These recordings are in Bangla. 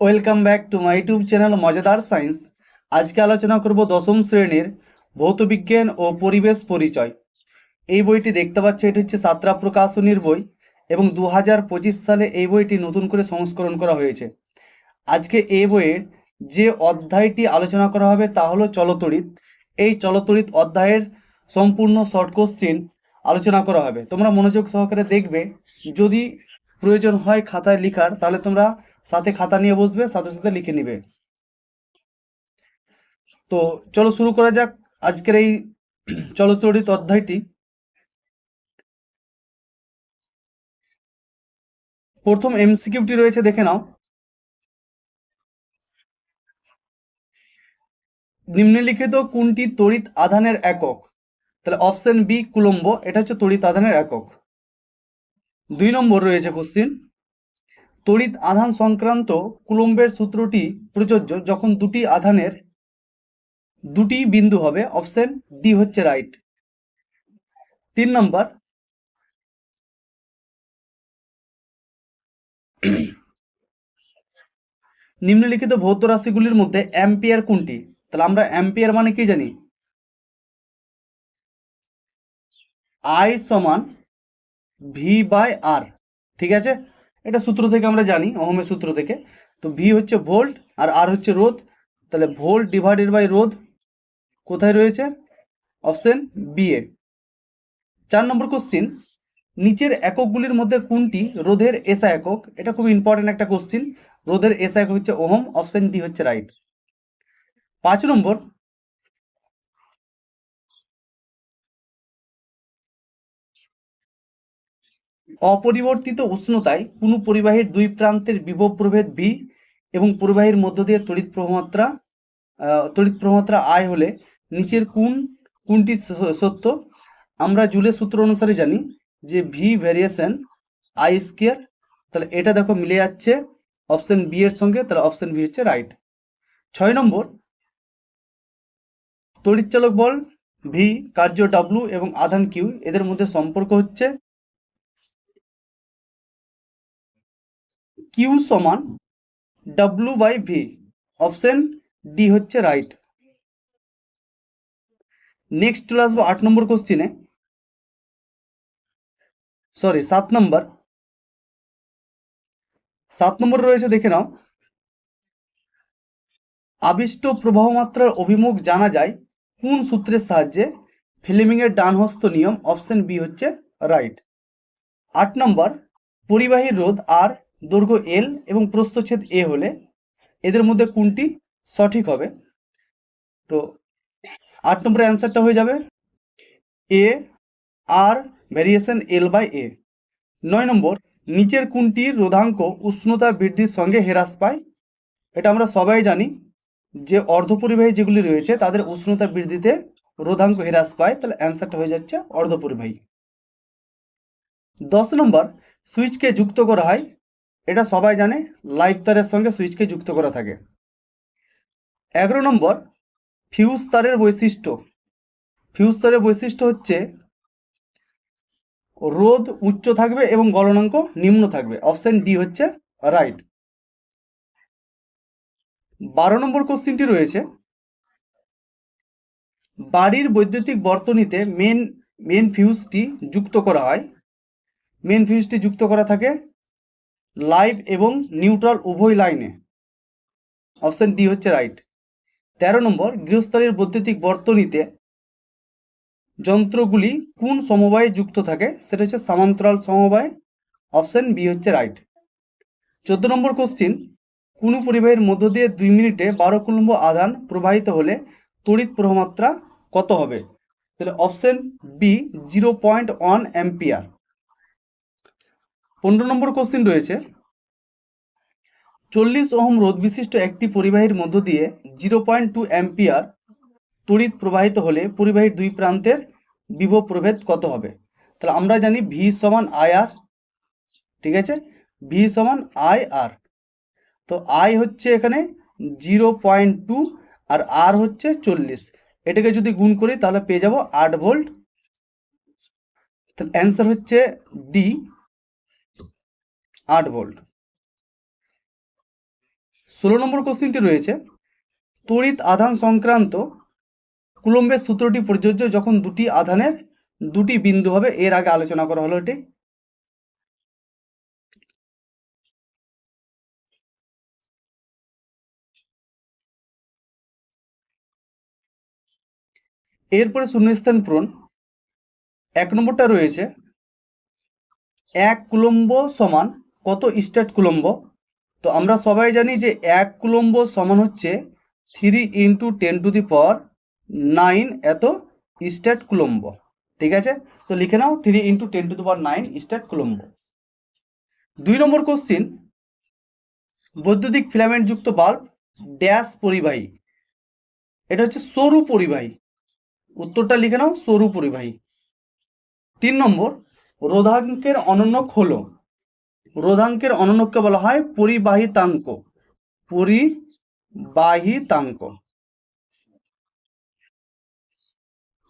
Welcome back to my YouTube channel মজাদার সায়েন্স আজকে আলোচনা করব দশম শ্রেণির ভৌতবিজ্ঞান ও পরিবেশ পরিচয়। এই বইটি দেখতে পাচ্ছ, এটি হচ্ছে সাতরা প্রকাশনীর বই এবং দু হাজার পঁচিশ সালে এই বইটি নতুন করে সংস্করণ করা হয়েছে। আজকে এই বইয়ের যে অধ্যায়টি আলোচনা করা হবে তা হলো চলতড়িৎ এই চলতড়িৎ অধ্যায়ের সম্পূর্ণ শর্ট কোশ্চেন আলোচনা করা হবে। তোমরা মনোযোগ সহকারে দেখবে, যদি প্রয়োজন হয় খাতায় লেখার, তাহলে তোমরা সাথে খাতা নিয়ে বসবে, সাথে সাথে লিখে নিবে। তো চলো শুরু করা যাক আজকের এই চলচরিত অধ্যায়টি। প্রথম এমসিকিউটি রয়েছে, দেখে নাও। নিম্নলিখিত কোনটি তড়িৎ আধানের একক? তাহলে অপশন বি কুলম্ব, এটা হচ্ছে তড়িৎ আধানের একক। দুই নম্বর রয়েছে কোশ্চিন তড়িৎ আধান সংক্রান্ত কুলম্বের সূত্রটি প্রযোজ্য যখন দুটি আধানের দুটি বিন্দু হবে অপশন ডি হচ্ছে রাইট তিন নম্বর। নিম্নলিখিত ভৌত রাশিগুলির মধ্যে অ্যাম্পিয়ার কোনটি? তাহলে আমরা অ্যাম্পিয়ার মানে কি জানি? আই সমান ভি বাই আর ঠিক আছে? এটা সূত্র থেকে আমরা জানি, ওহমের সূত্র থেকে। তো ভি হচ্ছে ভোল্ট আর আর হচ্ছে রোধ। তাহলে ভোল্ট ডিভাইডেড বাই রোধ কোথায় রয়েছে? অপশন বি এ। চার নম্বর কোশ্চিন নিচের এককগুলির মধ্যে কোনটি রোধের এসা একক? এটা খুব ইম্পর্টেন্ট একটা কোশ্চিন রোধের এসা একক হচ্ছে ওহম অপশন ডি হচ্ছে রাইট পাঁচ নম্বর অপরিবর্তিত উষ্ণতায় কোনো পরিবাহীর দুই প্রান্তের বিভব প্রভেদ ভি এবং পরিবাহীর মধ্য দিয়ে তড়িৎ প্রবাহমাত্রা আহ, তড়িৎ প্রবাহমাত্রা আয় হলে নিচের কোন কোনটি সত্য। আমরা জুলের সূত্র অনুসারে জানি যে ভি ভ্যারিয়েশন আই স্কোয়ার তাহলে এটা দেখো মিলে যাচ্ছে অপশন বি এর সঙ্গে তাহলে অপশন বি হচ্ছে রাইট ছয় নম্বর তড়িৎচালক বল ভি কার্য ডাব্লু এবং আধান কিউ এদের মধ্যে সম্পর্ক হচ্ছে কিউ সমান W by V option D হচ্ছে রাইট নেক্সট চলে আসব আট নম্বর কোশ্চিনে সরি সাত নম্বর। সাত নম্বর রয়েছে, দেখে নাও। আবিষ্ট প্রবাহ মাত্রার অভিমুখ জানা যায় কোন সূত্রের সাহায্যে ফিল্মিং এর ডান হস্ত নিয়ম অপশন বি হচ্ছে রাইট আট নম্বর, পরিবাহী রোধ আর দৈর্ঘ্য এল এবং প্রস্থচ্ছেদ এ হলে এদের মধ্যে কোনটি সঠিক হবে? তো আট নম্বরের অ্যান্সারটা হয়ে যাবে এ আর ভ্যারিয়েশন এল বাই এ নয় নম্বর, নিচের কোনটির রোধাঙ্ক উষ্ণতা বৃদ্ধির সঙ্গে হ্রাস পায়? এটা আমরা সবাই জানি যে অর্ধপরিবাহী যেগুলি রয়েছে তাদের উষ্ণতা বৃদ্ধিতে রোধাঙ্ক হ্রাস পায়। তাহলে অ্যান্সারটা হয়ে যাচ্ছে অর্ধপরিবাহী। দশ নম্বর সুইচকে যুক্ত করা হয় এটা সবাই জানে লাইভ তারের সঙ্গে সুইচকে যুক্ত করা থাকে। এগারো নম্বর, ফিউজ তারের বৈশিষ্ট্য। ফিউজ তারের বৈশিষ্ট্য হচ্ছে, রোধ উচ্চ থাকবে এবং গলনাঙ্ক নিম্ন থাকবে। অপশন ডি হচ্ছে রাইট। বারো নম্বর কোশ্চিনটি রয়েছে, বাড়ির বৈদ্যুতিক বর্তনীতে মেন মেন ফিউজটি যুক্ত করা হয়। মেন ফিউজটি যুক্ত করা থাকে লাইভ এবং নিউট্রাল উভয় লাইনে। অপশন ডি হচ্ছে রাইট। তেরো নম্বর, গৃহস্থলীর বৈদ্যুতিক বর্তনীতে যন্ত্রগুলি কোন সমবায়ে যুক্ত থাকে সেটা হচ্ছে সামান্তরাল সমবায়। অপশন বি হচ্ছে রাইট। চোদ্দ নম্বর কোশ্চিন, কোনো পরিবাহের মধ্য দিয়ে দুই মিনিটে বারো কুলম্ব আধান প্রবাহিত হলে তড়িৎ প্রবাহমাত্রা কত হবে? তাহলে option B zero point one ampere. পনেরো নম্বর কোশ্চিন রয়েছে। চল্লিশ ওহম রোধ বিশিষ্ট একটি পরিবাহীর মধ্য দিয়ে জিরো পয়েন্ট টু অ্যাম্পিয়ার তড়িৎ প্রবাহিত হলে পরিবাহীর দুই প্রান্তের বিভব প্রভেদ কত হবে? তাহলে আমরা জানি ভি সমান আই আর ঠিক আছে? ভি সমান আই আর তো আই হচ্ছে এখানে জিরো পয়েন্ট টু আর আর হচ্ছে চল্লিশ। এটাকে যদি গুণ করি তাহলে পেয়ে যাব আট ভোল্ট। তাহলে অ্যান্সার হচ্ছে ডি আট ভোল্ট। ষোলো নম্বর কোশ্চিনটি রয়েছে, তড়িৎ আধান সংক্রান্ত কুলম্বের সূত্রটি প্রযোজ্য যখন দুটি আধানের দুটি বিন্দু হবে, এর আগে আলোচনা করা হলো এটি। এরপরে শূন্যস্থান পূরণ। এক নম্বরটা রয়েছে, এক কুলম্ব সমান কত স্ট্যাট কুলম্ব? তো আমরা সবাই জানি যে এক কুলম্ব সমান হচ্ছে three into ten to the power nine এত স্ট্যাট কুলম্ব। ঠিক আছে? তো লিখে নাও three into ten to the power nine stat coulomb. দুই নম্বর কোশ্চিন বৈদ্যুতিক ফিলামেন্ট যুক্ত বাল্ব ড্যাশ পরিবাহী। এটা হচ্ছে সরু পরিবাহী। উত্তরটা লিখে নাও সরু পরিবাহী। তিন নম্বর, রোধাঙ্কের অনন্যক হলো রোধাঙ্কের অনন্যককে বলা হয় পরিবাহিতাঙ্ক। পরিবাহিতাঙ্ক।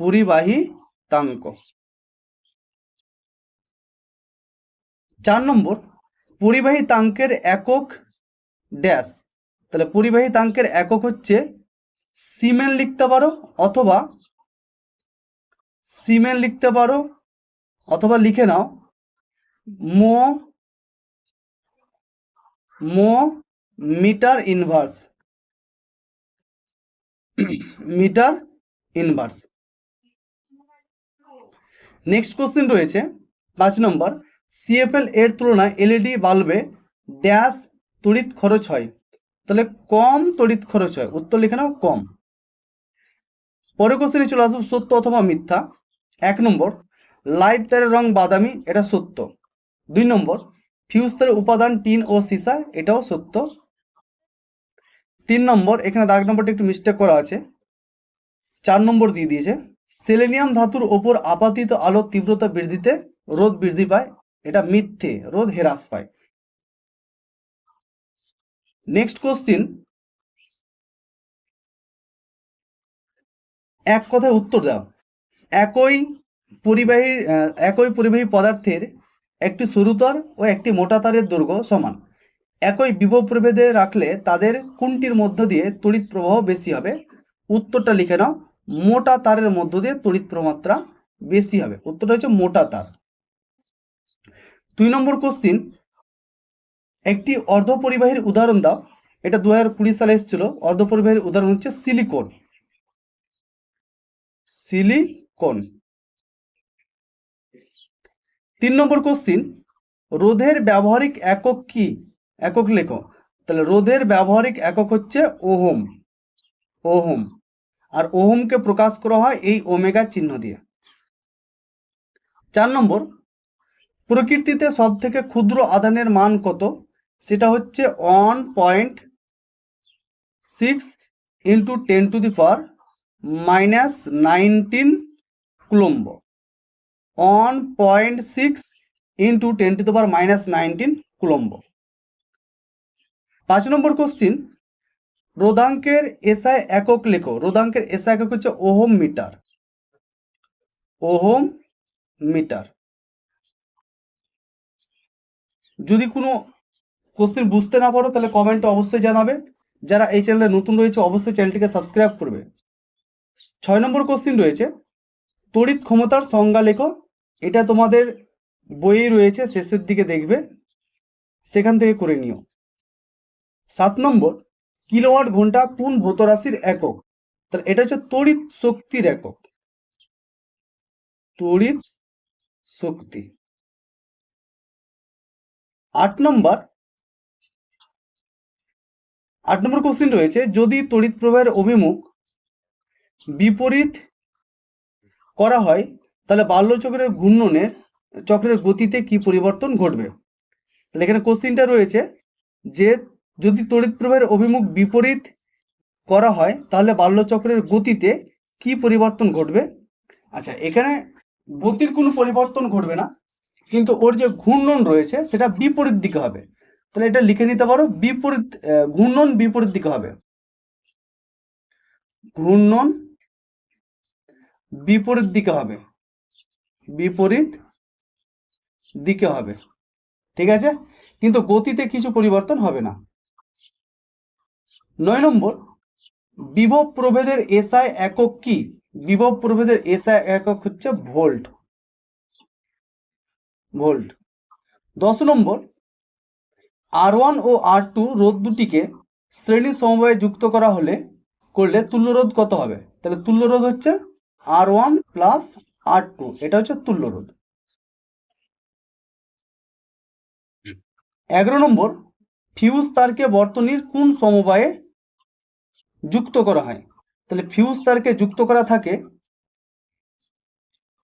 পরিবাহিতাঙ্ক। চার নম্বর, পরিবাহিতাঙ্কের একক ড্যাশ। তাহলে পরিবাহিতাঙ্কের একক হচ্ছে সিমেন লিখতে পারো অথবা সিমেন লিখতে পারো অথবা লিখে নাও mho mho metre inverse. Metre inverse. Next question রয়েছে, পাঁচ নম্বর, সিএফএল এর তুলনায় এলইডি বাল্বে ড্যাশ তড়িৎ খরচ হয়। তাহলে কম তড়িৎ খরচ হয়, উত্তর লিখে নাও, কম। পরের কোশ্চেনে চলে আসব, সত্য অথবা মিথ্যা। এক নম্বর, লাইট, তারের রং বাদামি, এটা সত্য। দুই নম্বর ফিউজ তারের উপাদান টিন ও সীসা এটাও সত্য। তিন নম্বর, এখানে দাগ নম্বরটা একটু মিস্টেক করা আছে। চার নম্বর দিয়ে দিয়েছে, সেলেনিয়াম ধাতুর ওপর আপাতিত আলোর তীব্রতা বৃদ্ধিতে রোদ বৃদ্ধি পায়, এটা মিথ্যে রোদ হ্রাস পায়। নেক্সট কোশ্চিন এক কথায় উত্তর দাও। একই পরিবাহী একই পরিবাহী পদার্থের একটি সরুতর ও একটি মোটা তারের দৈর্ঘ্য সমান। একই বিভব প্রভেদে রাখলে তাদের কোনটির মধ্য দিয়ে তড়িৎ প্রবাহ বেশি হবে? উত্তরটা লিখে নাও। মোটা তারের মধ্য দিয়ে তড়িৎ প্রমাত্রা বেশি হবে। উত্তরটা হচ্ছে মোটা তার। দুই নম্বর কোশ্চিন একটি অর্ধপরিবাহীর উদাহরণ দাও। এটা দু হাজার কুড়ি সালে এসেছিল। অর্ধপরিবাহীর উদাহরণ হচ্ছে সিলিকন সিলিকন তিন নম্বর কোশ্চিন রোধের ব্যবহারিক একক কি? একক লেখো। তাহলে রোধের ব্যবহারিক একক হচ্ছে ওহম। ওহম। আর ওহমকে প্রকাশ করা হয় এই ওমেগা চিহ্ন দিয়ে। চার নম্বর, প্রকৃতিতে সব থেকে ক্ষুদ্র আধানের মান কত? সেটা হচ্ছে one point six into ten to the power minus nineteen coulomb. One point six into ten to power minus nineteen coulomb পাঁচ নম্বর কোশ্চিন রোদাঙ্কের এসআই একক লেখো। রোদাঙ্কের এসআই একক হচ্ছে ওহোম মিটার। Ohm metre. যদি কোনো কোশ্চেন বুঝতে না পারো, তাহলে কমেন্টে অবশ্যই জানাবে। যারা এই চ্যানেলে নতুন রয়েছে, অবশ্যই চ্যানেলটিকে সাবস্ক্রাইব করবে। ছয় নম্বর কোশ্চেন রয়েছে, তড়িৎ ক্ষমতার সংজ্ঞা লেখো। এটা তোমাদের বইয়ে রয়েছে, শেষের দিকে দেখবে। সেখান থেকে করে নিও। সাত নম্বর, কিলোওয়াট ঘণ্টা কোন ভৌত রাশির একক? তাহলে এটা হচ্ছে তড়িৎ শক্তির একক। তড়িৎ শক্তি। আট নম্বর আট নম্বর কোশ্চেন রয়েছে, যদি তড়িৎ প্রবাহের অভিমুখ বিপরীত করা হয় তাহলে বাল্যচক্রের ঘূর্ণনের চক্রের গতিতে কি পরিবর্তন ঘটবে? তাহলে এখানে কোশ্চিনটা রয়েছে যে যদি তড়িৎ প্রবাহের অভিমুখ বিপরীত করা হয়, তাহলে বাল্যচক্রের গতিতে কি পরিবর্তন ঘটবে? আচ্ছা এখানে গতির কোনো পরিবর্তন ঘটবে না, কিন্তু ওর যে ঘূর্ণন রয়েছে সেটা বিপরীত দিকে হবে। তাহলে এটা লিখে নিতে পারো, বিপরীত ঘূর্ণন বিপরীত দিকে হবে। ঘূর্ণন বিপরীত দিকে হবে। বিপরীত দিকে হবে। ঠিক আছে? কিন্তু গতিতে কিছু পরিবর্তন হবে না। নয় নম্বর, বিভব প্রভেদের এসআই একক কি? বিভব প্রভেদের এসআই একক হচ্ছে ভোল্ট। ভোল্ট। দশ নম্বর আর ওয়ান ও আর টু রোধ দুটিকে শ্রেণি সমবায়ে যুক্ত করা হলে করলে তুল্য তুল্যরোধ কত হবে? তাহলে তুল্য তুল্যরোধ হচ্ছে R one plus R two এটা হচ্ছে তুল্যরোধ এগারো নম্বর ফিউজ তারকে বর্তনীর কোন সমবায়ে যুক্ত করা হয়? তাহলে ফিউজ তারকে যুক্ত করা থাকে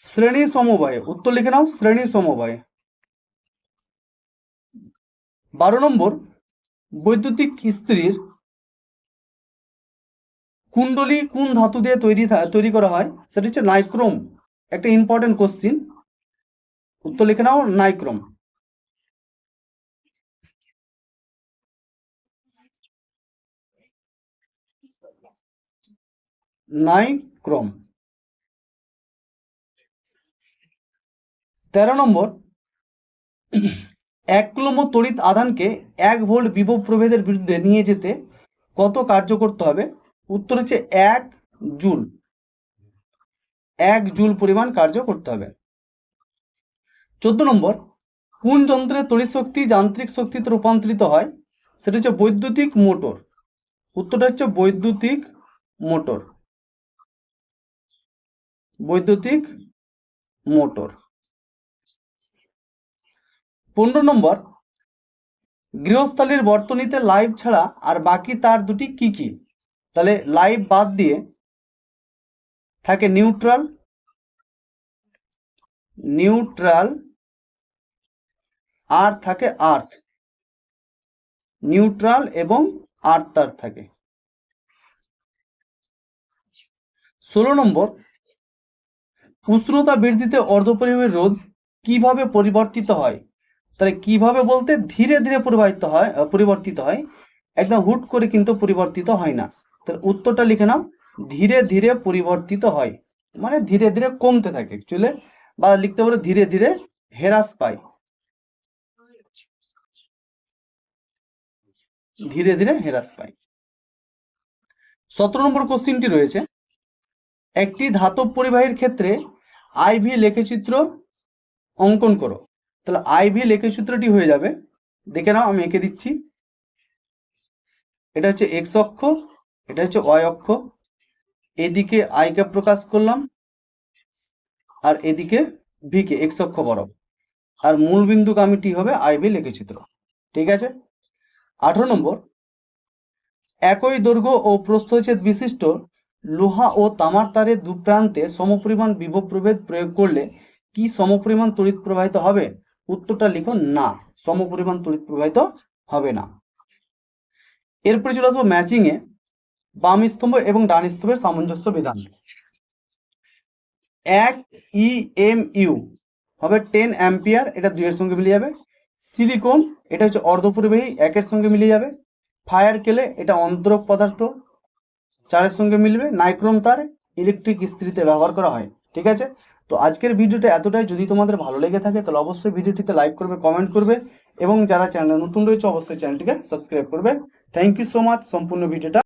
শ্রেণি সমবায়ে উত্তর লিখে নাও শ্রেণি সমবায়ে। বারো নম্বর বৈদ্যুতিক ইস্ত্রির কুণ্ডলী কোন ধাতু দিয়ে তৈরি তৈরি করা হয়? সেটা হচ্ছে নাইক্রোম। একটা ইম্পর্টেন্ট কোশ্চিন উত্তর লিখে নাও, নাইক্রোম। নাইক্রোম। তেরো নম্বর। এক কুলম্ব তড়িৎ আধানকে এক ভোল্ট বিভব প্রভেদের বিরুদ্ধে নিয়ে যেতে কত কার্য করতে হবে? উত্তর হচ্ছে এক জুল। এক জুল পরিমাণ কার্য করতে হবে। চোদ্দ নম্বর, কোন যন্ত্রের তড়িৎ শক্তি যান্ত্রিক শক্তিতে রূপান্তরিত হয়? সেটা হচ্ছে বৈদ্যুতিক মোটর। উত্তরটা হচ্ছে বৈদ্যুতিক মোটর। বৈদ্যুতিক মোটর। পনেরো নম্বর, গৃহস্থালীর বর্তনীতে লাইভ ছাড়া আর বাকি তার দুটি কি কি? তাহলে লাইভ বাদ দিয়ে থাকে নিউট্রাল। নিউট্রাল আর থাকে আর্থ। নিউট্রাল এবং আর্থ তার থাকে। ষোলো নম্বর, উষ্ণতা বৃদ্ধিতে অর্ধপরিবাহী রোধ কীভাবে পরিবর্তিত হয়? তাহলে কীভাবে বলতে ধীরে ধীরে পরিবাহিত হয়, পরিবর্তিত হয়, একদম হুট করে কিন্তু পরিবর্তিত হয় না। তাহলে উত্তরটা লিখে নাও। ধীরে ধীরে পরিবর্তিত হয়। মানে ধীরে ধীরে কমতে থাকে অ্যাকচুয়ালি বা লিখতে পারো ধীরে ধীরে হ্রাস পায়। ধীরে ধীরে হ্রাস পায়। সতেরো নম্বর কোশ্চিনটি রয়েছে। একটি ধাতব পরিবাহীর ক্ষেত্রে আইভি লেখচিত্র অঙ্কন করো। তাহলে আইভি লেখচিত্রটি হয়ে যাবে। দেখে নাও, আমি এঁকে দিচ্ছি। এটা হচ্ছে এক্স অক্ষ, এটা হচ্ছে ওয়াই অক্ষ। এদিকে আইকে প্রকাশ করলাম, আর এদিকে ভিকে এক্স অক্ষ বরাবর। আর মূল বিন্দু কামিটি হবে আইভি লেখচিত্র, ঠিক আছে? আঠারো নম্বর, একই দৈর্ঘ্য ও প্রস্থচ্ছেদ বিশিষ্ট লোহা ও তামার তারের দু প্রান্তে সমপরিমাণ বিভব প্রভেদ প্রয়োগ করলে কি সমপরিমাণ তড়িৎ প্রবাহিত হবে? উত্তরটা লিখো না, সমপরিমাণ তড়িৎ প্রবাহিত হবে না। এরপরে চলে আসব ম্যাচিং এ। বাম স্তম্ভ এবং ডান স্তম্ভের সামঞ্জস্য বিধান। এক ই এম ইউ হবে টেন অ্যাম্পিয়ার এটা দুইয়ের সঙ্গে মিলে যাবে। সিলিকন এটা হচ্ছে অর্ধপরিবাহী, একের সঙ্গে মিলে যাবে। ফায়ার কেলে, এটা অন্তরক পদার্থ। চারের সঙ্গে মিলবে নাইক্রোম তার ইলেকট্রিক ইস্ত্রিতে ব্যবহার করা হয়, ঠিক আছে? তো আজকের ভিডিওটা এতটাই। যদি তোমাদের ভালো লেগে থাকে, তাহলে অবশ্যই ভিডিওটিতে লাইক করবে কমেন্ট করবে, এবং যারা চ্যানেল নতুন রয়েছে, অবশ্যই চ্যানেলটিকে সাবস্ক্রাইব করবে। থ্যাংক ইউ সো মাচ সম্পূর্ণ ভিডিওটা